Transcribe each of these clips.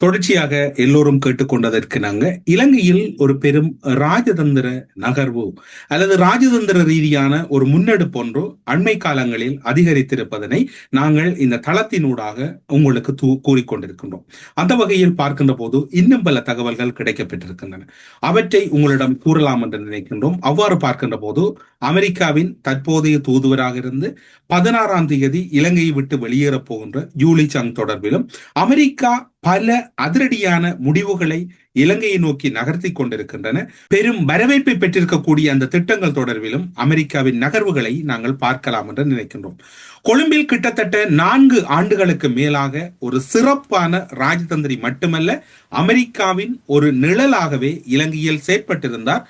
தொடர்ச்சியாக எல்லோரும் கேட்டுக்கொண்டதற்கு நாங்க இலங்கையில் ஒரு பெரும் ராஜதந்திர நகர்வு அல்லது ராஜதந்திர ரீதியான ஒரு முன்னெடுப்பு ஒன்று அண்மை காலங்களில் அதிகரித்திருப்பதனை நாங்கள் இந்த தளத்தினூடாக உங்களுக்கு தூ கூறிக்கொண்டிருக்கின்றோம். அந்த வகையில் பார்க்கின்ற போது இன்னும் பல தகவல்கள் கிடைக்கப்பட்டிருக்கின்றன அவற்றை உங்களிடம் கூறலாம் என்று நினைக்கின்றோம். அவ்வாறு பார்க்கின்ற போது அமெரிக்காவின் தற்போதைய தூதுவராக இருந்து பதினாறாம் தேதி இலங்கையை விட்டு வெளியேறப் போகின்ற ஜூலி சங் தொடர்பிலும் அமெரிக்கா பல அதிரடியான முடிவுகளை இலங்கையை நோக்கி நகர்த்தி கொண்டிருக்கின்றன. பெரும் வரவேற்பை பெற்றிருக்கக்கூடிய அந்த திட்டங்கள் தொடர்பிலும் அமெரிக்காவின் நகர்வுகளை நாங்கள் பார்க்கலாம் என்று நினைக்கின்றோம். கொழும்பில் கிட்டத்தட்ட நான்கு ஆண்டுகளுக்கு மேலாக ஒரு சிறப்பான ராஜதந்திரி மட்டுமல்ல அமெரிக்காவின் ஒரு நிழலாகவே இலங்கையில் செயற்பட்டிருந்தார்.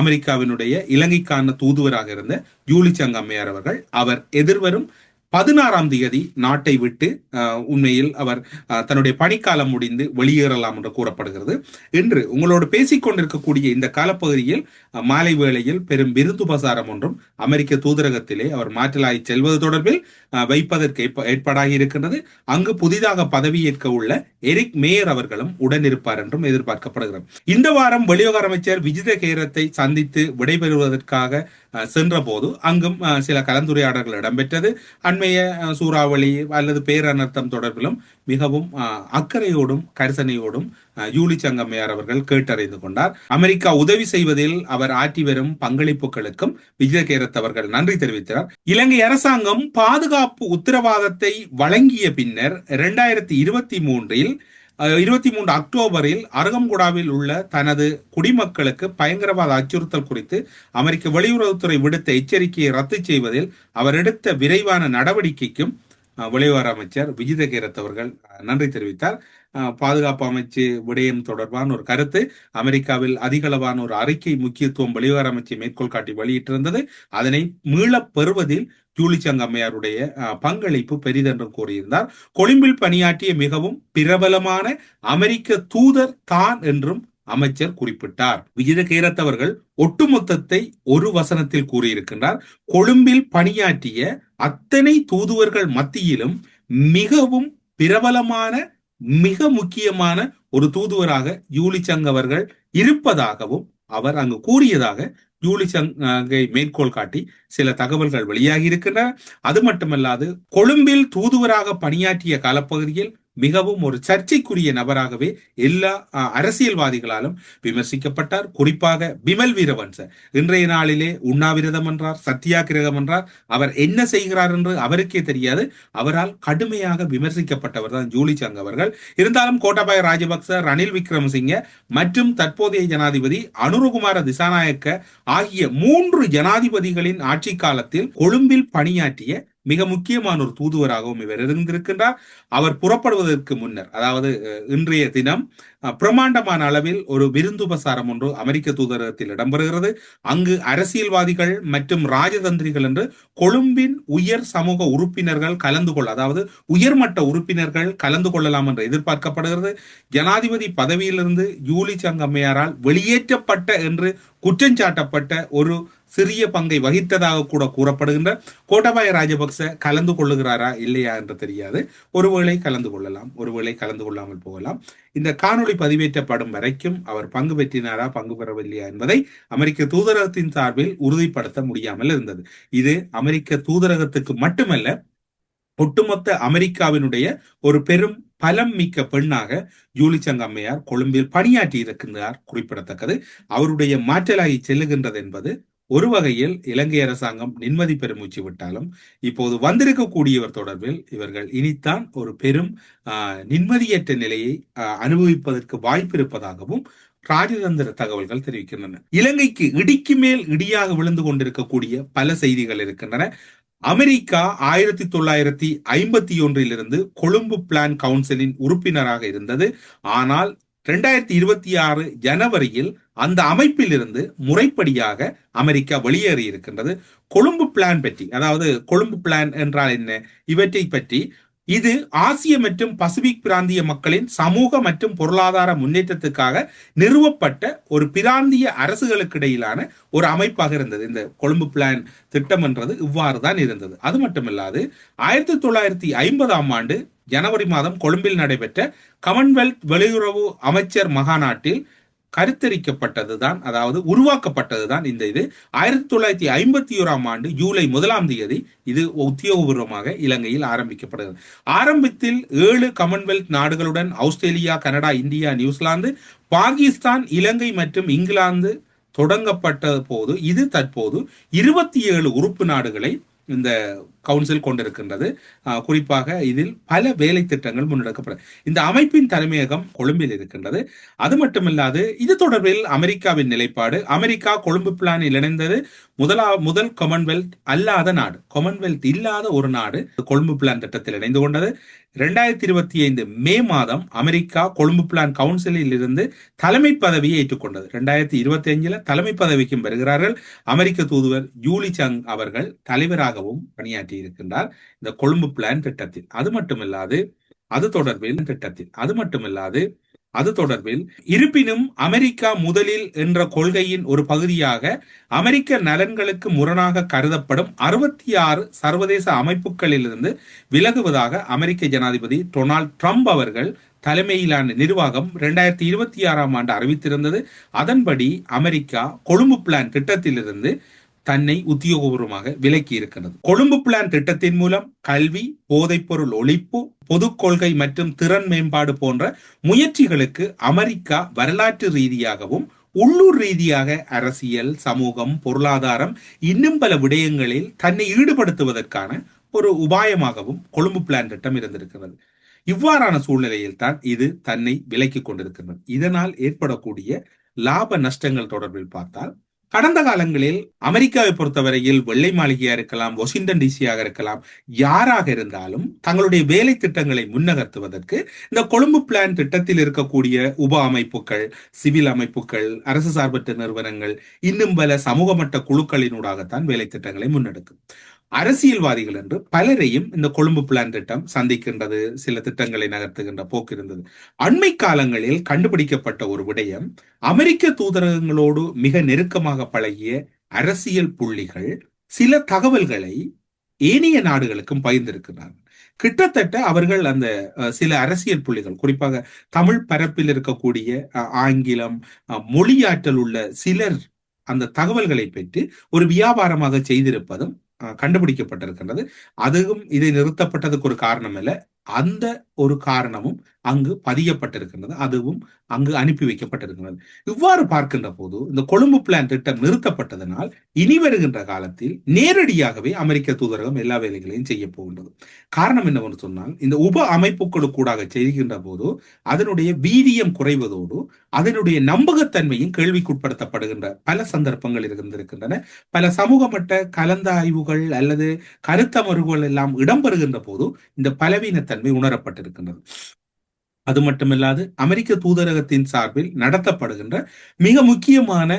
அமெரிக்காவினுடைய இலங்கைக்கான தூதுவராக இருந்த ஜூலி சங்கம்மையார் அவர்கள். அவர் எதிர்வரும் பதினாறாம் தேதி நாட்டை விட்டு உண்மையில் அவர் தன்னுடைய பணிக்காலம் முடிந்து வெளியேறலாம் என்று கூறப்படுகிறது. இன்று உங்களோடு பேசிக் கொண்டிருக்கக்கூடிய இந்த காலப்பகுதியில் மாலை வேளையில் பெரும் விருந்து பிரசாரம் ஒன்றும் அமெரிக்க தூதரகத்திலே அவர் மாற்றலாய் செல்வது தொடர்பில் வைப்பதற்கு ஏற்பாடாகி இருக்கின்றது. அங்கு புதிதாக பதவியேற்க உள்ள எரிக் மேயர் அவர்களும் உடனிருப்பார் என்றும் எதிர்பார்க்கப்படுகிறது. இந்த வாரம் வெளியுறவு அமைச்சர் விஜித கேரத்தை சந்தித்து விடைபெறுவதற்காக சென்ற போது அங்கும் சில கலந்துரையாடல்கள் இடம்பெற்றது. அண்மைய சூறாவளி அல்லது பேரனர்த்தம் தொடர்பிலும் மிகவும் அக்கறையோடும் கரிசனையோடும் ஜூலி சங்கம்மையார் அவர்கள் கேட்டறிந்து கொண்டார். அமெரிக்கா உதவி செய்வதில் அவர் ஆற்றி வரும் பங்களிப்புகளுக்கும் விஜயகேரத் அவர்கள் நன்றி தெரிவித்தார். இலங்கை அரசாங்கம் பாதுகாப்பு உத்தரவாதத்தை வழங்கிய பின்னர் இரண்டாயிரத்தி இருபத்தி மூன்றில் இருபத்தி மூன்று அக்டோபரில் அருகம்குடாவில் உள்ள தனது குடிமக்களுக்கு பயங்கரவாத அச்சுறுத்தல் குறித்து அமெரிக்க வெளியுறவுத்துறை விடுத்த எச்சரிக்கையை ரத்து செய்வதில் அவர் எடுத்த விரைவான நடவடிக்கைக்கும் வெளிவார அமைச்சர் விஜித கீரத் அவர்கள் நன்றி தெரிவித்தார். பாதுகாப்பு அமைச்சு விடயம் தொடர்பான ஒரு கருத்து அமெரிக்காவில் அதிகளவான ஒரு அறிக்கை முக்கியத்துவம் வெளிவார அமைச்சை மேற்கோள் காட்டி வெளியிட்டிருந்தது. அதனை மீளப் பெறுவதில் ஜூலிச்சங் அம்மையாருடைய பங்களிப்பு பெரிதென்று கூறியிருந்தார். கொழும்பில் பணியாற்றிய மிகவும் பிரபலமான அமெரிக்க தூதர் தான் என்றும் அமைச்சர் குறிப்பிட்டார். விஜித கேரத் அவர்கள் ஒட்டுமொத்தத்தை ஒரு வசனத்தில் கூறியிருக்கின்றார். கொழும்பில் பணியாற்றிய அத்தனை தூதுவர்கள் மத்தியிலும் மிகவும் பிரபலமான மிக முக்கியமான ஒரு தூதுவராக யூலிச்சங் அவர்கள் இருப்பதாகவும் அவர் அங்கு கூறியதாக யூலிசங்கை மேற்கோள் காட்டி சில தகவல்கள் வெளியாகி இருக்கின்றன. அது மட்டுமல்லாது கொழும்பில் தூதுவராக பணியாற்றிய காலப்பகுதியில் மிகவும் ஒரு சர்ச்சைக்குரிய நபராகவே எல்லா அரசியல்வாதிகளாலும் விமர்சிக்கப்பட்டார். குறிப்பாக பிமல் வீரவன்ச இன்றைய நாளிலே உண்ணாவிரதம் என்றார் சத்தியாகிரகம் என்றார். அவர் என்ன செய்கிறார் என்று அவருக்கே தெரியாது. அவரால் கடுமையாக விமர்சிக்கப்பட்டவர் தான் ஜூலி சங் அவர்கள். இருந்தாலும் கோட்டாபாய ராஜபக்ச ரணில் விக்ரமசிங்க மற்றும் தற்போதைய ஜனாதிபதி அனுரகுமார திசாநாயக்க ஆகிய மூன்று ஜனாதிபதிகளின் ஆட்சி காலத்தில் கொழும்பில் பணியாற்றிய மிக முக்கியமான ஒரு தூதுவராகவும் இவர் இருந்திருக்கின்றார். அவர் புறப்படுவதற்கு முன்னர் அதாவது இன்றைய தினம் பிரமாண்டமான அளவில் ஒரு விருந்துபசாரம் ஒன்று அமெரிக்க தூதரகத்தில் இடம்பெறுகிறது. அங்கு அரசியல்வாதிகள் மற்றும் ராஜதந்திரிகள் என்று கொழும்பின் உயர் சமூக உறுப்பினர்கள் கலந்து கொள்ள அதாவது உயர்மட்ட உறுப்பினர்கள் கலந்து கொள்ளலாம் என்று எதிர்பார்க்கப்படுகிறது. ஜனாதிபதி பதவியிலிருந்து ஜூலி சங்கம்மையாரால் வெளியேற்றப்பட்ட என்று குற்றஞ்சாட்டப்பட்ட ஒரு சிறிய பங்கை வகித்ததாக கூட கூறப்படுகின்ற கோட்டபாய ராஜபக்ச கலந்து கொள்ளுகிறாரா இல்லையா என்று தெரியாது. ஒருவேளை கலந்து கொள்ளலாம். ஒருவேளை கலந்து கொள்ளாமல் போகலாம். இந்த காணொளி பதிவேற்றப்படும் வரைக்கும் அவர் பங்கு பெற்றினாரா பங்கு பெறவில்லையா என்பதை அமெரிக்க தூதரகத்தின் சார்பில் உறுதிப்படுத்த முடியாமல் இருந்தது. இது அமெரிக்க தூதரகத்துக்கு மட்டுமல்ல ஒட்டுமொத்த அமெரிக்காவினுடைய ஒரு பெரும் பலம் மிக்க பெண்ணாக ஜூலிச்சங் அம்மையார் கொழும்பில் பணியாற்றி இருக்கின்றார் குறிப்பிடத்தக்கது. அவருடைய மாற்றலாகி செல்லுகின்றது என்பது ஒரு வகையில் இலங்கை அரசாங்கம் நிம்மதி பெருமூச்சு விட்டாலும் இப்போது வந்திருக்கக்கூடியவர் தொடர்பில் இவர்கள் இனித்தான் ஒரு பெரும் நிம்மதியற்ற நிலையை அனுபவிப்பதற்கு வாய்ப்பு இருப்பதாகவும் ராஜதந்திர தகவல்கள் தெரிவிக்கின்றன. இலங்கைக்கு இடிக்கு மேல் இடியாக விழுந்து கொண்டிருக்கக்கூடிய பல செய்திகள் இருக்கின்றன. அமெரிக்கா ஆயிரத்தி தொள்ளாயிரத்தி ஐம்பத்தி ஒன்றிலிருந்து கொழும்பு பிளான் கவுன்சிலின் உறுப்பினராக இருந்தது. ஆனால் ரெண்டாயிரத்தி இருபத்தி ஆறு ஜனவரியில் அந்த அமைப்பிலிருந்து முறைப்படியாக அமெரிக்கா வெளியேறி இருக்கின்றது. கொழும்பு பிளான் பற்றி அதாவது கொழும்பு பிளான் என்றால் என்ன? இவற்றை பற்றி இது ஆசிய மற்றும் பசிபிக் பிராந்திய மக்களின் சமூக மற்றும் பொருளாதார முன்னேற்றத்துக்காக நிறுவப்பட்ட ஒரு பிராந்திய அரசுகளுக்கு இடையிலான ஒரு அமைப்பாக இருந்தது. இந்த கொழும்பு பிளான் திட்டம் என்றது இவ்வாறு தான் இருந்தது. அது மட்டுமில்லாது ஆயிரத்தி தொள்ளாயிரத்தி ஐம்பதாம் ஆண்டு ஜனவரி மாதம் கொழும்பில் நடைபெற்ற கமன்வெல்த் வெளியுறவு அமைச்சர் மகாநாட்டில் கருத்தரிக்கப்பட்டதுதான் அதாவது உருவாக்கப்பட்டதுதான் இந்த இது. ஆயிரத்தி தொள்ளாயிரத்தி ஐம்பத்தி ஓராம் ஆண்டு ஜூலை முதலாம் தேதி இது உத்தியோகபூர்வமாக இலங்கையில் ஆரம்பிக்கப்படுகிறது. ஆரம்பத்தில் ஏழு கமன்வெல்த் நாடுகளுடன் Australia Canada India New Zealand Pakistan Ilangai மற்றும் இங்கிலாந்து தொடங்கப்பட்ட போது இது தற்போது இருபத்தி ஏழு உறுப்பு நாடுகளை இந்த கவுன்சில் கொண்டிருக்கின்றது. குறிப்பாக இதில் பல வேலை திட்டங்கள் முன்னெடுக்கப்படும் இந்த அமைப்பின் தலைமையகம் கொழும்பில் இருக்கின்றது. அது மட்டுமில்லாது இது தொடர்பில் அமெரிக்காவின் நிலைப்பாடு அமெரிக்கா கொழும்பு பிளானில் இணைந்தது முதலா முதல் காமன்வெல்த் அல்லாத நாடு காமன்வெல்த் இல்லாத ஒரு நாடு கொழும்பு பிளான் திட்டத்தில் இணைந்து கொண்டது. இரண்டாயிரத்தி இருபத்தி ஐந்து மே மாதம் அமெரிக்கா கொழும்பு பிளான் கவுன்சிலில் இருந்து தலைமை பதவியை ஏற்றுக்கொண்டது. இரண்டாயிரத்தி இருபத்தி அஞ்சுல தலைமை பதவிக்கும் பெறுகிறார்கள் அமெரிக்க தூதுவர் ஜூலி சங் அவர்கள் தலைவராகவும் பணியாற்றி இருக்கின்றார். இந்த கொழும்பு பிளான் திட்டத்தில். அது மட்டுமில்லாது அது தொடர்பில் திட்டத்தில். அது மட்டுமில்லாது அது தொடர்பில் இருப்பினும் அமெரிக்கா முதலில் என்ற கொள்கையின் ஒரு பகுதியாக அமெரிக்க நலன்களுக்கு முரணாக கருதப்படும் அறுபத்தி ஆறு சர்வதேச அமைப்புகளிலிருந்து விலகுவதாக அமெரிக்க ஜனாதிபதி டொனால்ட் ட்ரம்ப் அவர்கள் தலைமையிலான நிர்வாகம் இரண்டாயிரத்தி இருபத்தி ஆறாம் ஆண்டு அறிவித்திருந்தது. அதன்படி அமெரிக்கா கொழும்பு பிளான் திட்டத்திலிருந்து தன்னை உத்தியோகபூர்வமாக விலக்கி இருக்கிறது கொழும்பு பிளான் திட்டத்தின் மூலம் கல்வி போதைப்பொருள் ஒழிப்பு பொது கொள்கை மற்றும் திறன் மேம்பாடு போன்ற முயற்சிகளுக்கு அமெரிக்கா வரலாற்று ரீதியாகவும் உள்ளூர் ரீதியாக அரசியல் சமூகம் பொருளாதாரம் இன்னும் பல விடயங்களில் தன்னை ஈடுபடுத்துவதற்கான ஒரு உபாயமாகவும் கொழும்பு பிளான் திட்டம் இருந்திருக்கிறது. இவ்வாறான சூழ்நிலையில் தான் இது தன்னை விலக்கிக் கொண்டிருக்கிறது. இதனால் ஏற்படக்கூடிய லாப நஷ்டங்கள் தொடர்பில் பார்த்தால் கடந்த காலங்களில் அமெரிக்காவை பொறுத்தவரையில் வெள்ளை மாளிகையா இருக்கலாம் வாஷிங்டன் டிசியாக இருக்கலாம் யாராக இருந்தாலும் தங்களுடைய வேலை திட்டங்களை முன்னகர்த்துவதற்கு இந்த கொழும்பு பிளான் திட்டத்தில் இருக்கக்கூடிய உப அமைப்புகள் சிவில் அமைப்புகள் அரசு சார்பற்ற நிறுவனங்கள் இன்னும் பல சமூக மட்ட குழுக்களினூடாகத்தான் வேலை திட்டங்களை முன்னெடுக்கும். அரசியல்வாதிகள் என்று பலரையும் இந்த கொழும்பு பிளான் திட்டம் சந்திக்கின்றது சில திட்டங்களை நகர்த்துகின்ற போக்கு இருந்தது. அண்மை காலங்களில் கண்டுபிடிக்கப்பட்ட ஒரு விடயம் அமெரிக்க தூதரகங்களோடு மிக நெருக்கமாக பழகிய அரசியல் புள்ளிகள் சில தகவல்களை ஏனைய நாடுகளுக்கும் பகிர்ந்திருக்கிறார்கள். கிட்டத்தட்ட அவர்கள் அந்த சில அரசியல் புள்ளிகள் குறிப்பாக தமிழ் பரப்பில் இருக்கக்கூடிய ஆங்கிலம் மொழியாற்றல் உள்ள சிலர் அந்த தகவல்களை பெற்று ஒரு வியாபாரமாக செய்திருப்பதும் கண்டுபிடிக்கப்பட்டிருக்கின்றது. அதுவும் இதை நிறுத்தப்பட்டதுக்கு ஒரு காரணம் இல்லை. அந்த ஒரு காரணமும் அங்கு பதியப்பட்டிருக்கின்றது. அதுவும் அங்கு அனுப்பி வைக்கப்பட்டிருக்கிறது இவ்வாறு பார்க்கின்ற போது இந்த கொழும்பு பிளான் திட்டம் நிறுத்தப்பட்டதனால் இனி வருகின்ற காலத்தில் நேரடியாகவே அமெரிக்க தூதரகம் எல்லா வேலைகளையும் செய்ய போகின்றது. காரணம் என்னவென்று சொன்னால் இந்த உப அமைப்புகளுக்கூடாக செய்கின்ற போது அதனுடைய வீரியம் குறைவதோடு அதனுடைய நம்பகத்தன்மையும் கேள்விக்குட்படுத்தப்படுகின்ற பல சந்தர்ப்பங்கள் இருந்திருக்கின்றன. பல சமூகமட்ட கலந்தாய்வுகள் அல்லது கருத்தமர்வுகள் எல்லாம் இடம்பெறுகின்ற போது இந்த பலவீனத்தன்மை உணரப்பட்டிருக்கின்றது. அது மட்டுமில்லாது அமெரிக்க தூதரகத்தின் சார்பில் நடத்தப்படுகின்ற மிக முக்கியமான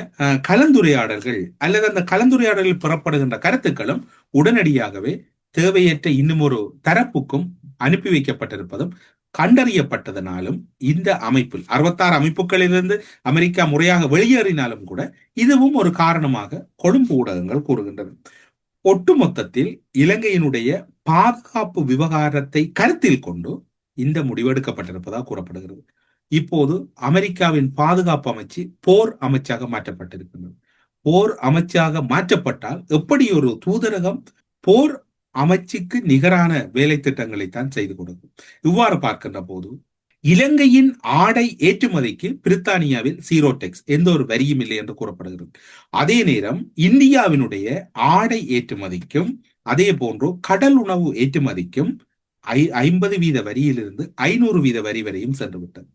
கலந்துரையாடல்கள் அல்லது அந்த கலந்துரையாடலில் புறப்படுகின்ற கருத்துக்களும் உடனடியாகவே தேவையற்ற இன்னும் ஒரு தரப்புக்கும் அனுப்பி வைக்கப்பட்டிருப்பதும் கண்டறியப்பட்டதனாலும் இந்த அமைப்பில் அறுபத்தாறு அமைப்புகளிலிருந்து அமெரிக்கா முறையாக வெளியேறினாலும் கூட இதுவும் ஒரு காரணமாக கொழும்பு ஊடகங்கள் கூறுகின்றன. ஒட்டுமொத்தத்தில் இலங்கையினுடைய பாதுகாப்பு விவகாரத்தை கருத்தில் கொண்டு இந்த முடிவெடுக்கப்பட்டிருப்பதாக கூறப்படுகிறது. இப்போது அமெரிக்காவின் பாதுகாப்பு அமைச்சு போர் அமைச்சாக மாற்றப்பட்டிருக்கின்றது போர் அமைச்சாக மாற்றப்பட்டால் எப்படி ஒரு தூதரகம் போர் அமைச்சுக்கு நிகரான வேலை திட்டங்களை தான் செய்து கொடுக்கும். இவ்வாறு பார்க்கின்ற போது இலங்கையின் ஆடை ஏற்றுமதிக்கு பிரித்தானியாவில் சீரோ டெக்ஸ் எந்த ஒரு வரியும் இல்லை என்று கூறப்படுகிறது. அதே நேரம் இந்தியாவினுடைய ஆடை ஏற்றுமதிக்கும் அதே போன்று கடல் உணவு ஏற்றுமதிக்கும் ஐ ஐம்பது வீத வரியிலிருந்து ஐநூறு வீத வரி வரையும் சென்றுவிட்டது.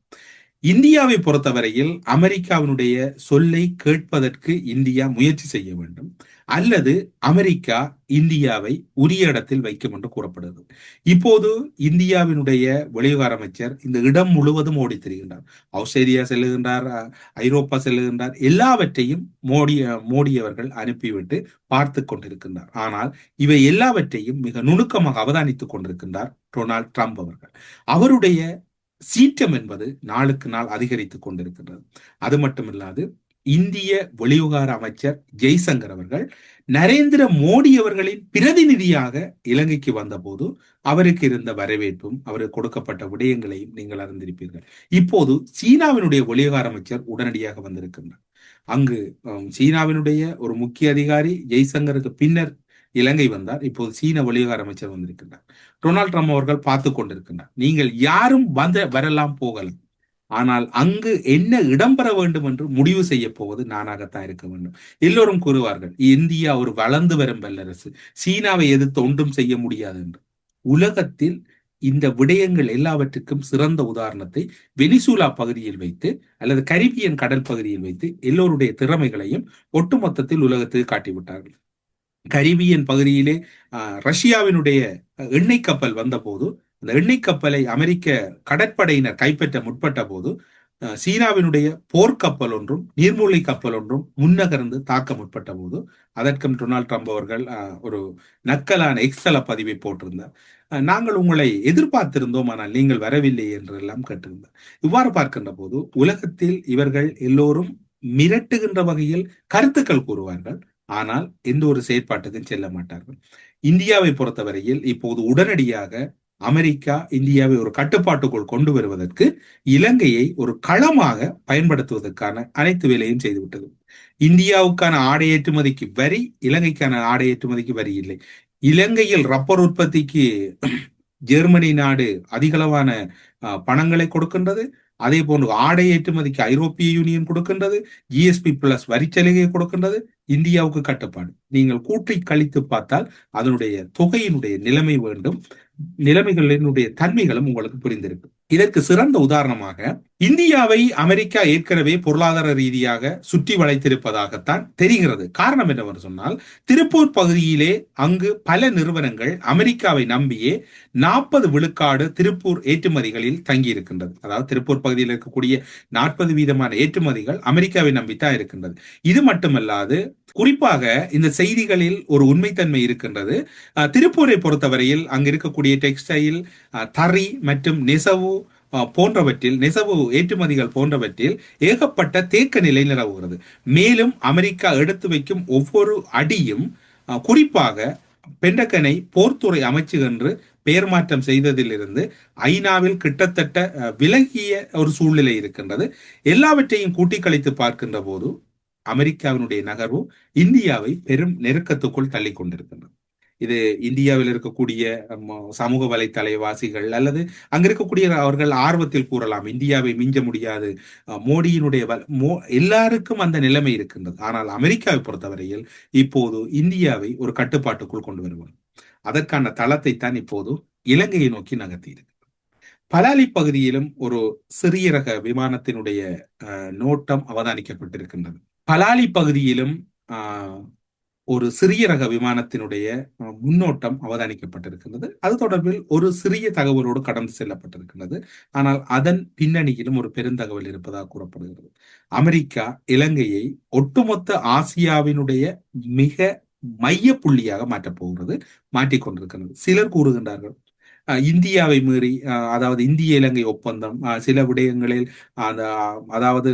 இந்தியாவை பொறுத்தவரையில் அமெரிக்காவினுடைய சொல்லை கேட்பதற்கு இந்தியா முயற்சி செய்ய வேண்டும். அல்லது அமெரிக்கா இந்தியாவை உரிய இடத்தில் வைக்கும் என்று கூறப்படுகிறது. இப்போது இந்தியாவினுடைய வெளிவிவகார அமைச்சர் இந்த இடம் முழுவதும் ஓடி திரிகின்றார். ஆஸ்திரேலியா செல்லுகின்றார் ஐரோப்பா செல்லுகின்றார். எல்லாவற்றையும் மோடி மோடி அவர்கள் அனுப்பிவிட்டு பார்த்து கொண்டிருக்கின்றார். ஆனால் இவை எல்லாவற்றையும் மிக நுணுக்கமாக அவதானித்துக் கொண்டிருக்கின்றார் டொனால்ட் ட்ரம்ப் அவர்கள். அவருடைய சீற்றம் என்பது நாளுக்கு நாள் அதிகரித்துக் கொண்டிருக்கின்றது. அது மட்டுமில்லாது இந்திய வெளிவிவகார அமைச்சர் ஜெய்சங்கர் அவர்கள் நரேந்திர மோடி அவர்களின் பிரதிநிதியாக இலங்கைக்கு வந்தபோது அவருக்கு இருந்த வரவேற்பும் அவருக்கு கொடுக்கப்பட்ட விடயங்களையும் நீங்கள் அறிந்திருப்பீர்கள். இப்போது சீனாவினுடைய வெளிவிவகார அமைச்சர் உடனடியாக வந்திருக்கின்றார். அங்கு சீனாவினுடைய ஒரு முக்கிய அதிகாரி ஜெய்சங்கருக்கு பின்னர் இலங்கை வந்தார். இப்போது சீன வெளிவிவகார அமைச்சர் வந்திருக்கின்றார். டொனால்ட் ட்ரம்ப் அவர்கள் பார்த்து கொண்டிருக்கின்றார். நீங்கள் யாரும் வந்த வரலாம் போகலாம். ஆனால் அங்கு என்ன இடம்பெற வேண்டும் என்று முடிவு செய்ய போவது நானாகத்தான் இருக்க வேண்டும். எல்லோரும் கூறுவார்கள் இந்தியா ஒரு வளர்ந்து வரும் வல்லரசு. சீனாவை எதிர்த்து ஒன்றும் செய்ய முடியாது என்று. உலகத்தில் இந்த விடயங்கள் எல்லாவற்றுக்கும் சிறந்த உதாரணத்தை வெனிசூலா பகுதியில் வைத்து அல்லது கரிபியன் கடல் பகுதியில் வைத்து எல்லோருடைய திறமைகளையும் ஒட்டுமொத்தத்தில் உலகத்துக்கு காட்டிவிட்டார்கள். கரிபியன் பகுதியிலே ரஷ்யாவினுடைய எண்ணெய் கப்பல் வந்தபோது அந்த எண்ணெய் கப்பலை அமெரிக்க கடற்படையினர் கைப்பற்ற முற்பட்ட போது சீனாவினுடைய போர்க்கப்பல் ஒன்றும் நீர்மூழ்கி கப்பல் ஒன்றும் முன்னகர்ந்து தாக்க முற்பட்ட போது அதற்கும் டொனால்ட் ட்ரம்ப் அவர்கள் ஒரு நக்கலான எக்ஸல பதிவை போட்டிருந்தார். நாங்கள் உங்களை எதிர்பார்த்திருந்தோம் ஆனால் நீங்கள் வரவில்லை என்று எல்லாம் கேட்டிருந்தார். இவ்வாறு பார்க்கின்ற போது உலகத்தில் இவர்கள் எல்லோரும் மிரட்டுகின்ற வகையில் கருத்துக்கள் கூறுவார்கள். ஆனால் எந்த ஒரு செயற்பாட்டுக்கும் செல்ல மாட்டார்கள். இந்தியாவை பொறுத்தவரையில் இப்போது உடனடியாக அமெரிக்கா இந்தியாவை ஒரு கட்டுப்பாட்டுக்குள் கொண்டு வருவதற்கு இலங்கையை ஒரு களமாக பயன்படுத்துவதற்கான அனைத்து வேலையும் செய்துவிட்டது இந்தியாவுக்கான ஆடை ஏற்றுமதிக்கு வரி இலங்கைக்கான ஆடை ஏற்றுமதிக்கு வரி இல்லை. இலங்கையில் ரப்பர் உற்பத்திக்கு ஜெர்மனி நாடு அதிகளவான பணங்களை கொடுக்கின்றது. அதே போன்று ஆடை ஏற்றுமதிக்கு ஐரோப்பிய யூனியன் கொடுக்கின்றது ஜிஎஸ்பி பிளஸ் வரிச்சலுகை கொடுக்கின்றது இந்தியாவுக்கு கட்டுப்பாடு. நீங்கள் கூட்டி கழித்து பார்த்தால் அதனுடைய தொகையினுடைய நிலைமை வேண்டும் நிலைமைகளினுடைய தன்மைகளும் உங்களுக்கு புரிந்திருக்கு இதற்கு சிறந்த உதாரணமாக இந்தியாவை அமெரிக்கா ஏற்கனவே பொருளாதார ரீதியாக சுற்றி வளைத்திருப்பதாகத்தான் தெரிகிறது. காரணம் என்னவென்று சொன்னால் திருப்பூர் பகுதியிலே அங்கு பல நிறுவனங்கள் அமெரிக்காவை நம்பியே நாற்பது விழுக்காடு திருப்பூர் ஏற்றுமதிகளில் தங்கியிருக்கின்றது. அதாவது திருப்பூர் பகுதியில் இருக்கக்கூடிய நாற்பது வீதமான ஏற்றுமதிகள் அமெரிக்காவை நம்பித்தான் இருக்கின்றது. இது மட்டுமல்லாது குறிப்பாக இந்த செய்திகளில் ஒரு உண்மைத்தன்மை இருக்கின்றது. திருப்பூரை பொறுத்தவரையில் அங்கு இருக்கக்கூடிய டெக்ஸ்டைல் தறி மற்றும் நெசவு போன்றவற்றில் நெசவு ஏற்றுமதிகள் போன்றவற்றில் ஏகப்பட்ட தேக்க நிலை நிலவுகிறது. மேலும் அமெரிக்கா எடுத்து வைக்கும் ஒவ்வொரு அடியும் குறிப்பாக பெண்டகனை போர்த்துறை அமைச்சு என்று பெயர் மாற்றம் செய்ததிலிருந்து ஐநாவில் கிட்டத்தட்ட விலகிய ஒரு சூழ்நிலை இருக்கின்றது. எல்லாவற்றையும் கூட்டி கழித்து பார்க்கின்ற போது அமெரிக்காவினுடைய நகர்வு இந்தியாவை பெரும் நெருக்கத்துக்குள் தள்ளி கொண்டிருக்கின்றது. இது இந்தியாவில் இருக்கக்கூடிய சமூக வலைத்தலைவாசிகள் அல்லது அங்க இருக்கக்கூடிய அவர்கள் ஆர்வத்தில் கூறலாம் இந்தியாவை மிஞ்ச முடியாது. மோடியினுடைய மோ எல்லாருக்கும் அந்த நிலைமை இருக்கின்றது. ஆனால் அமெரிக்காவை பொறுத்தவரையில் இப்போது இந்தியாவை ஒரு கட்டுப்பாட்டுக்குள் கொண்டு வருவோம் அதற்கான தளத்தை தான் இப்போது இலங்கையை நோக்கி நகர்த்தியிருக்கு. பலாலி பகுதியிலும் ஒரு சிறிய ரக விமானத்தினுடைய நோட்டம் அவதானிக்கப்பட்டிருக்கின்றது. பலாலி பகுதியிலும் ஒரு சிறிய ரக விமானத்தினுடைய முன்னோட்டம் அவதானிக்கப்பட்டிருக்கின்றது. அது தொடர்பில் ஒரு சிறிய தகவலோடு கடந்து செல்லப்பட்டிருக்கின்றது. ஆனால் அதன் பின்னணியிலும் ஒரு பெருந்தகவல் இருப்பதாக கூறப்படுகிறது. அமெரிக்கா இலங்கையை ஒட்டுமொத்த ஆசியாவினுடைய மிக மைய புள்ளியாக மாற்றப் போகிறது மாற்றிக்கொண்டிருக்கிறது சிலர் கூறுகின்றார்கள் இந்தியாவை மீறி அதாவது இந்திய இலங்கை ஒப்பந்தம் சில விடயங்களில் அந்த அதாவது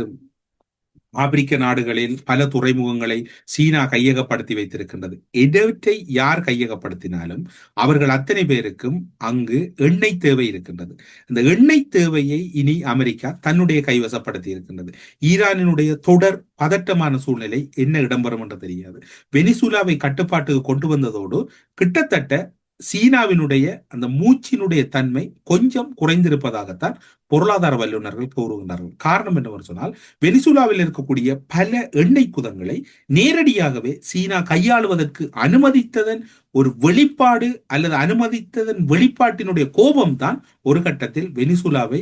ஆப்பிரிக்க நாடுகளில் பல துறைமுகங்களை சீனா கையகப்படுத்தி வைத்திருக்கின்றது. எதற்றை யார் கையகப்படுத்தினாலும் அவர்கள் அத்தனை பேருக்கும் அங்கு எண்ணெய் தேவை இருக்கின்றது. இந்த எண்ணெய் தேவையை இனி அமெரிக்கா தன்னுடைய கைவசப்படுத்தி இருக்கின்றது. ஈரானினுடைய தொடர் பதட்டமான சூழ்நிலை என்ன இடம்பெறும் என்று தெரியாது. வெனிசுலாவை கட்டுப்பாட்டுக்கு கொண்டு வந்ததோடு கிட்டத்தட்ட சீனாவினுடைய அந்த மூச்சினுடைய தன்மை கொஞ்சம் குறைந்திருப்பதாகத்தான் பொருளாதார வல்லுநர்கள் கூறுகின்றார்கள். காரணம் என்னவென்று சொன்னால் வெனிசுலாவில் இருக்கக்கூடிய பல எண்ணெய் குதங்களை நேரடியாகவே சீனா கையாளுவதற்கு அனுமதித்ததன் ஒரு வெளிப்பாடு அல்லது அனுமதித்ததன் வெளிப்பாட்டினுடைய கோபம் தான் ஒரு கட்டத்தில் வெனிசுலாவை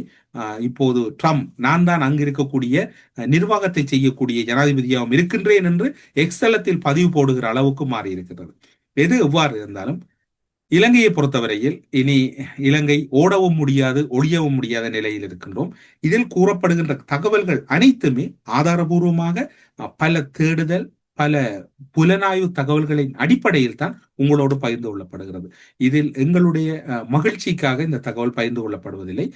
இப்போது ட்ரம்ப் நான் தான் அங்கு இருக்கக்கூடிய நிர்வாகத்தை செய்யக்கூடிய ஜனாதிபதியாகவும் இருக்கின்றேன் என்று எக்ஸலத்தில் பதிவு போடுகிற அளவுக்கு மாறி இருக்கிறது எது எவ்வாறு இருந்தாலும் இலங்கையை பொறுத்தவரையில் இனி இலங்கை ஓடவும் முடியாது ஒழியவும் முடியாத நிலையில் இருக்கின்றோம். இதில் கூறப்படுகின்ற தகவல்கள் அனைத்துமே ஆதாரபூர்வமாக பல தேடுதல் பல புலனாய்வு தகவல்களின் அடிப்படையில் தான் உங்களோடு பகிர்ந்து கொள்ளப்படுகிறது. இதில் எங்களுடைய மகிழ்ச்சிக்காக இந்த தகவல் பகிர்ந்து கொள்ளப்படுவதில்லை.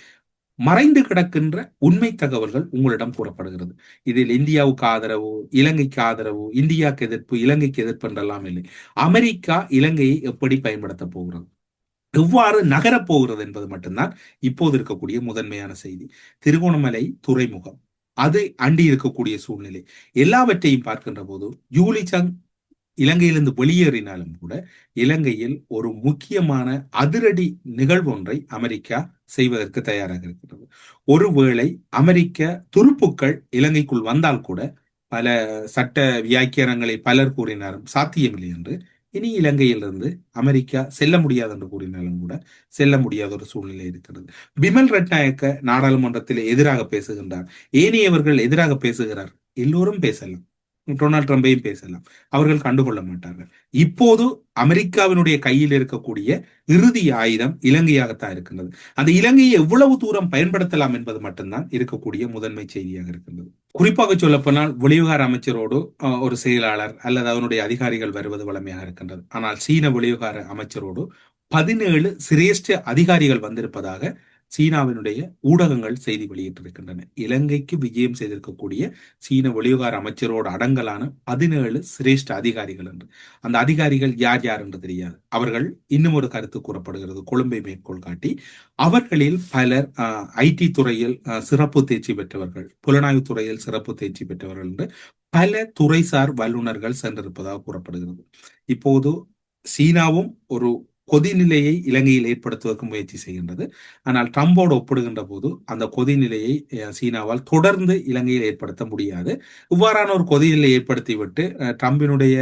மறைந்து கிடக்கின்ற உண்மை தகவல்கள் உங்களிடம் கூறப்படுகிறது. இதில் இந்தியாவுக்கு ஆதரவு இலங்கைக்கு ஆதரவு இந்தியாவுக்கு எதிர்ப்பு இலங்கைக்கு எதிர்ப்பு என்றெல்லாம் இல்லை. அமெரிக்கா இலங்கையை எப்படி பயன்படுத்த போகிறது? எவ்வாறு நகரப் போகிறது என்பது மட்டும்தான் இப்போது இருக்கக்கூடிய முதன்மையான செய்தி. திருகோணமலை துறைமுகம். அது அண்டி இருக்கக்கூடிய சூழ்நிலை. எல்லாவற்றையும் பார்க்கின்ற போது ஜூலி சங் இலங்கையிலிருந்து வெளியேறினாலும் கூட இலங்கையில் ஒரு முக்கியமான அதிரடி நிகழ்வு ஒன்றை அமெரிக்கா செய்வதற்கு தயாராக இருக்கிறது ஒருவேளை அமெரிக்க துருப்புக்கள் இலங்கைக்குள் வந்தால் கூட பல சட்ட வியாக்கியானங்களை பலர் கூறினாரும் சாத்தியமில்லை என்று இனி இலங்கையிலிருந்து அமெரிக்கா செல்ல முடியாது என்று கூறினாலும் கூட செல்ல முடியாத ஒரு சூழ்நிலை இருக்கிறது. பிமல் ரட்நாயக்க நாடாளுமன்றத்தில் எதிராக பேசுகின்றார். ஏனையவர்கள் எதிராக பேசுகிறார். எல்லோரும் பேசலாம். டொனால்ட் ட்ரம்பையும் பேசலாம். அவர்கள் கண்டுகொள்ள மாட்டார்கள். இப்போது அமெரிக்காவினுடைய கையில் இருக்கக்கூடிய இறுதி ஆயுதம் இலங்கையாகத்தான் இருக்கின்றது. அந்த இலங்கையை எவ்வளவு தூரம் பயன்படுத்தலாம் என்பது மட்டும்தான் இருக்கக்கூடிய முதன்மை செய்தியாக இருக்கின்றது. குறிப்பாக சொல்லப்போனால் போனால் அமைச்சரோடு ஒரு செயலாளர் அல்லது அவனுடைய அதிகாரிகள் வருவது வளமையாக இருக்கின்றது. ஆனால் சீன வெளிவிவகார அமைச்சரோடு பதினேழு சிரேஷ்ட அதிகாரிகள் வந்திருப்பதாக சீனாவினுடைய ஊடகங்கள் செய்தி வெளியிட்டிருக்கின்றன. இலங்கைக்கு விஜயம் செய்திருக்கக்கூடிய சீன வெளிவகார அமைச்சரோடு அடங்கலான பதினேழு சிரேஷ்ட அதிகாரிகள் என்று. அந்த அதிகாரிகள் யார் யார் என்று தெரியாது. அவர்கள் இன்னும் ஒரு கருத்து கூறப்படுகிறது. கொழும்பை மேற்கோள் காட்டி அவர்களில் பலர் ஐடி துறையில் சிறப்பு தேர்ச்சி பெற்றவர்கள் புலனாய்வு துறையில் சிறப்பு தேர்ச்சி பெற்றவர்கள் என்று பல துறைசார் வல்லுநர்கள் சென்றிருப்பதாக கூறப்படுகிறது. இப்போது சீனாவும் ஒரு கொதிநிலையை இலங்கையில் ஏற்படுத்துவதற்கு முயற்சி செய்கின்றது. ஆனால் ட்ரம்போடு ஒப்பிடுகின்ற போது அந்த கொதிநிலையை சீனாவால் தொடர்ந்து இலங்கையில் ஏற்படுத்த முடியாது. இவ்வாறான ஒரு கொதிநிலை ஏற்படுத்திவிட்டு ட்ரம்பினுடைய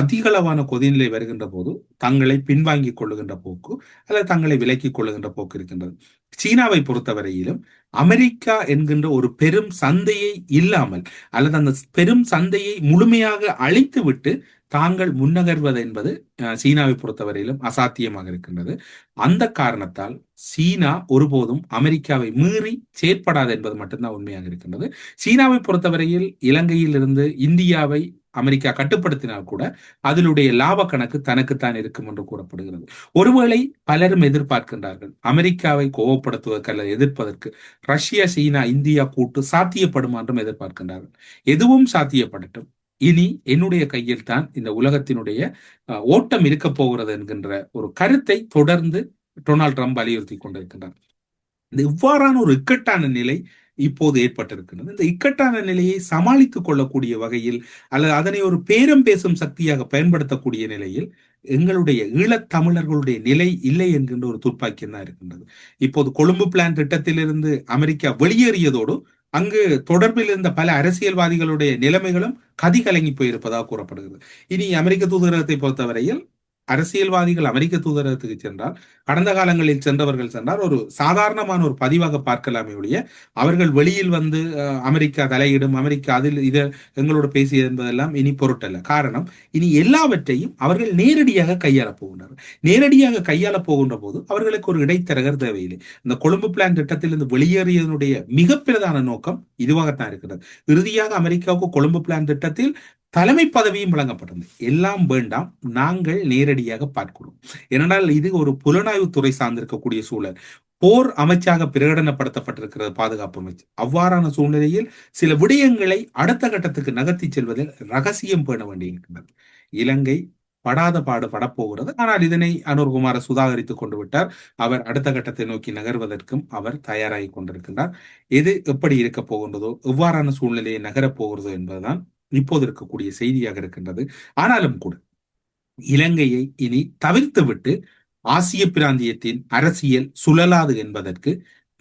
அதிகளவான கொதிநிலை வருகின்ற போது தங்களை பின்வாங்கிக் கொள்ளுகின்ற போக்கு அல்லது தங்களை விலக்கிக் கொள்ளுகின்ற போக்கு இருக்கின்றது. சீனாவை பொறுத்தவரையிலும் அமெரிக்கா என்கின்ற ஒரு பெரும் சந்தையை இல்லாமல் அல்லது அந்த பெரும் சந்தையை முழுமையாக அழித்துவிட்டு தாங்கள் முன்னகர்வது என்பது சீனாவை பொறுத்தவரையிலும் அசாத்தியமாக இருக்கின்றது. அந்த காரணத்தால் சீனா ஒருபோதும் அமெரிக்காவை மீறி செயற்படாது என்பது மட்டும்தான் உண்மையாக இருக்கின்றது. சீனாவை பொறுத்தவரையில் இலங்கையில் இருந்து இந்தியாவை அமெரிக்கா கட்டுப்படுத்தினால் கூட அதனுடைய லாப கணக்கு தனக்குத்தான் இருக்கும் என்று கூறப்படுகிறது. ஒருவேளை பலரும் எதிர்பார்க்கின்றார்கள் அமெரிக்காவை கோவப்படுத்துவதற்கு அல்லது எதிர்ப்பதற்கு ரஷ்யா சீனா இந்தியா கூட்டு சாத்தியப்படும் என்றும் எதிர்பார்க்கின்றார்கள். எதுவும் சாத்தியப்படட்டும். இனி என்னுடைய கையில் தான் இந்த உலகத்தினுடைய ஓட்டம் இருக்க போகிறது என்கின்ற ஒரு கருத்தை தொடர்ந்து டொனால்ட் ட்ரம்ப் வலியுறுத்தி கொண்டிருக்கின்றார். இந்த இவ்வாறான ஒரு இக்கட்டான நிலை இப்போது ஏற்பட்டிருக்கின்றது. இந்த இக்கட்டான நிலையை சமாளித்துக் கொள்ளக்கூடிய வகையில் அல்லது அதனை ஒரு பேரம் பேசும் சக்தியாக பயன்படுத்தக்கூடிய நிலையில் எங்களுடைய ஈழத்தமிழர்களுடைய நிலை இல்லை என்கின்ற ஒரு துப்பாக்கியம் தான் இருக்கின்றது. இப்போது கொழும்பு பிளான் திட்டத்திலிருந்து அமெரிக்கா வெளியேறியதோடு அங்கு தொடர்பில் இருந்த பல அரசியல்வாதிகளுடைய நிலைமைகளும் கதி கலங்கி போயிருப்பதாக கூறப்படுகிறது. இனி அமெரிக்க தூதரகத்தை பொறுத்தவரையில் அரசியல்வாதிகள் அமெரிக்க தூதரகத்துக்கு சென்றால் கடந்த காலங்களில் சென்றவர்கள் சென்றால் ஒரு சாதாரணமான ஒரு பதிவாக பார்க்கலாமே ஒழிய அவர்கள் வெளியில் வந்து அமெரிக்கா தலையிடும் அமெரிக்கா அதில் இதை எங்களோட பேசியது என்பதெல்லாம் இனி பொருட்டல்ல. காரணம் இனி எல்லாவற்றையும் அவர்கள் நேரடியாக கையாள போகின்றனர். நேரடியாக கையாள போகின்ற போது அவர்களுக்கு ஒரு இடைத்தரகர் தேவையில்லை. இந்த கொழும்பு பிளான் திட்டத்திலிருந்து வெளியேறியதனுடைய மிக பிரதான நோக்கம் இதுவாகத்தான் இருக்கிறது. இறுதியாக அமெரிக்காவுக்கு கொழும்பு பிளான் திட்டத்தில் தலைமை பதவியும் வழங்கப்பட்டது எல்லாம் வேண்டாம் நாங்கள் நேரடியாக பார்க்கிறோம். ஏனென்றால் இது ஒரு புலனாய்வு துறை சார்ந்திருக்கக்கூடிய சூழல். போர் அமைச்சாக பிரகடனப்படுத்தப்பட்டிருக்கிறது பாதுகாப்பு அமைச்சு. அவ்வாறான சூழ்நிலையில் சில விடயங்களை அடுத்த கட்டத்துக்கு நகர்த்தி செல்வதில் ரகசியம் பேண வேண்டியிருக்கிறது இலங்கை படாத பாடு படப்போகிறது. ஆனால் இதனை அனுர்குமார சுதாகரித்துக் கொண்டு விட்டார். அவர் அடுத்த கட்டத்தை நோக்கி நகர்வதற்கும் அவர் தயாராகி கொண்டிருக்கின்றார். எது எப்படி இருக்க போகின்றதோ எவ்வாறான சூழ்நிலையை நகரப் போகிறதோ என்பதுதான் இப்போது இருக்கக்கூடிய செய்தியாக இருக்கின்றது. ஆனாலும் கூட இலங்கையை இனி தவிர்த்துவிட்டு ஆசிய பிராந்தியத்தின் அரசியல் சுழலாது என்பதற்கு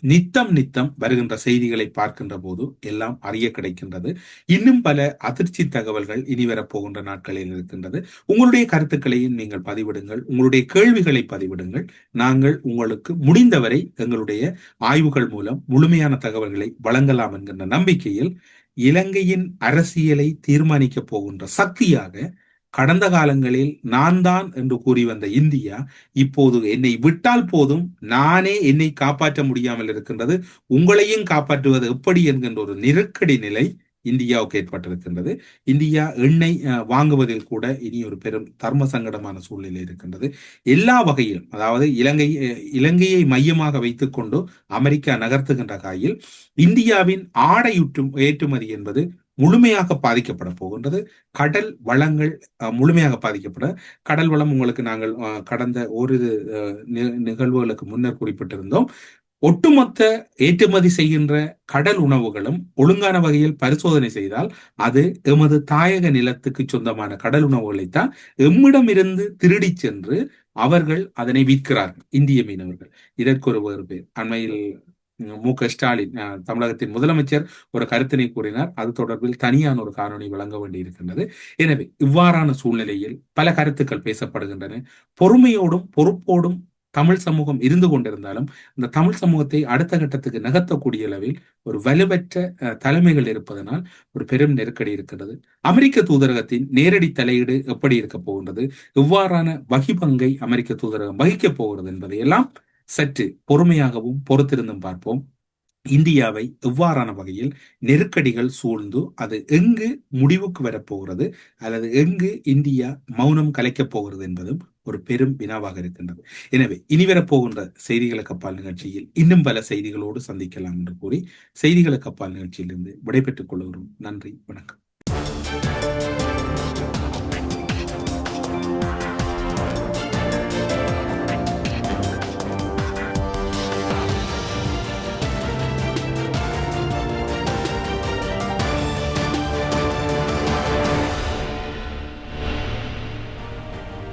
நித்தம் நித்தம் வருகின்ற செய்திகளை பார்க்கின்ற போது எல்லாம் அறிய கிடைக்கின்றது. இன்னும் பல அதிர்ச்சி தகவல்கள் இனி வரப்போகின்ற நாட்களில் இருக்கின்றது. உங்களுடைய கருத்துக்களையும் நீங்கள் பதிவிடுங்கள். உங்களுடைய கேள்விகளை பதிவிடுங்கள். நாங்கள் உங்களுக்கு முடிந்தவரை எங்களுடைய ஆய்வுகள் மூலம் முழுமையான தகவல்களை வழங்கலாம் என்கின்ற நம்பிக்கையில் இலங்கையின் அரசியலை தீர்மானிக்கப் போகின்ற சக்தியாக கடந்த காலங்களில் நான் தான் என்று கூறி வந்த இந்தியா இப்போது என்னை விட்டால் போதும் நானே என்னை காப்பாற்ற முடியாமல் இருக்கின்றது. உங்களையும் காப்பாற்றுவது எப்படி என்கின்ற ஒரு நெருக்கடி நிலை இந்தியாவுக்கு ஏற்பட்டிருக்கின்றது இந்தியா எண்ணெய் வாங்குவதில் கூட இனி ஒரு பெரும் தர்ம சங்கடமான சூழ்நிலை இருக்கின்றது. எல்லா வகையிலும் அதாவது இலங்கை இலங்கையை மையமாக வைத்துக்கொண்டு அமெரிக்கா நகர்த்துகின்ற காயில் இந்தியாவின் ஆடையுற்றும் ஏற்றுமதி என்பது முழுமையாக பாதிக்கப்பட போகின்றது. கடல் வளங்கள் முழுமையாக பாதிக்கப்பட கடல் வளம் உங்களுக்கு நாங்கள் கடந்த ஒரு நிகழ்வுகளுக்கு முன்னர் குறிப்பிட்டிருந்தோம். ஒட்டுமொத்த ஏற்றுமதி செய்கின்ற கடல் உணவுகளும் ஒழுங்கான வகையில் பரிசோதனை செய்தால் அது எமது தாயக நிலத்துக்கு சொந்தமான கடல் உணவுகளைத்தான் எம்மிடமிருந்து திருடி சென்று அவர்கள் அதனை விற்கிறார்கள் இந்திய மீனவர்கள். இதற்கு ஒரு வேறு பேர் அண்மையில் மு க ஸ்டாலின் தமிழகத்தின் முதலமைச்சர் ஒரு கருத்தினை கூறினார். அது தொடர்பில் தனியான ஒரு காணொலி வழங்க வேண்டி இருக்கின்றது எனவே இவ்வாறான சூழ்நிலையில் பல கருத்துக்கள் பேசப்படுகின்றன. பொறுமையோடும் பொறுப்போடும் தமிழ் சமூகம் இருந்து கொண்டிருந்தாலும் இந்த தமிழ் சமூகத்தை அடுத்த கட்டத்துக்கு நகர்த்தக்கூடிய அளவில் ஒரு வலுவற்ற தலைமைகள் இருப்பதனால் ஒரு பெரும் நெருக்கடி இருக்கிறது அமெரிக்க தூதரகத்தின் நேரடி தலையீடு எப்படி இருக்க போகின்றது? எவ்வாறான வகிபங்கை அமெரிக்க தூதரகம் வகிக்கப் போகிறது என்பதையெல்லாம் சற்று பொறுமையாகவும் பொறுத்திருந்தும் பார்ப்போம். இந்தியாவை எவ்வாறான வகையில் நெருக்கடிகள் சூழ்ந்து அது எங்கு முடிவுக்கு வரப்போகிறது அல்லது எங்கு இந்தியா மௌனம் கலைக்கப் போகிறது என்பதும் ஒரு பெரும் வினாவாக இருக்கின்றது. எனவே இனி வரப்போகின்ற செய்திகளுக்கு அப்பால் நிகழ்ச்சியில் இன்னும் பல செய்திகளோடு சந்திக்கலாம் என்று கூறி செய்திகளுக்கு அப்பால் நிகழ்ச்சியிலிருந்து விடைபெற்றுக் கொள்கிறோம். நன்றி வணக்கம்.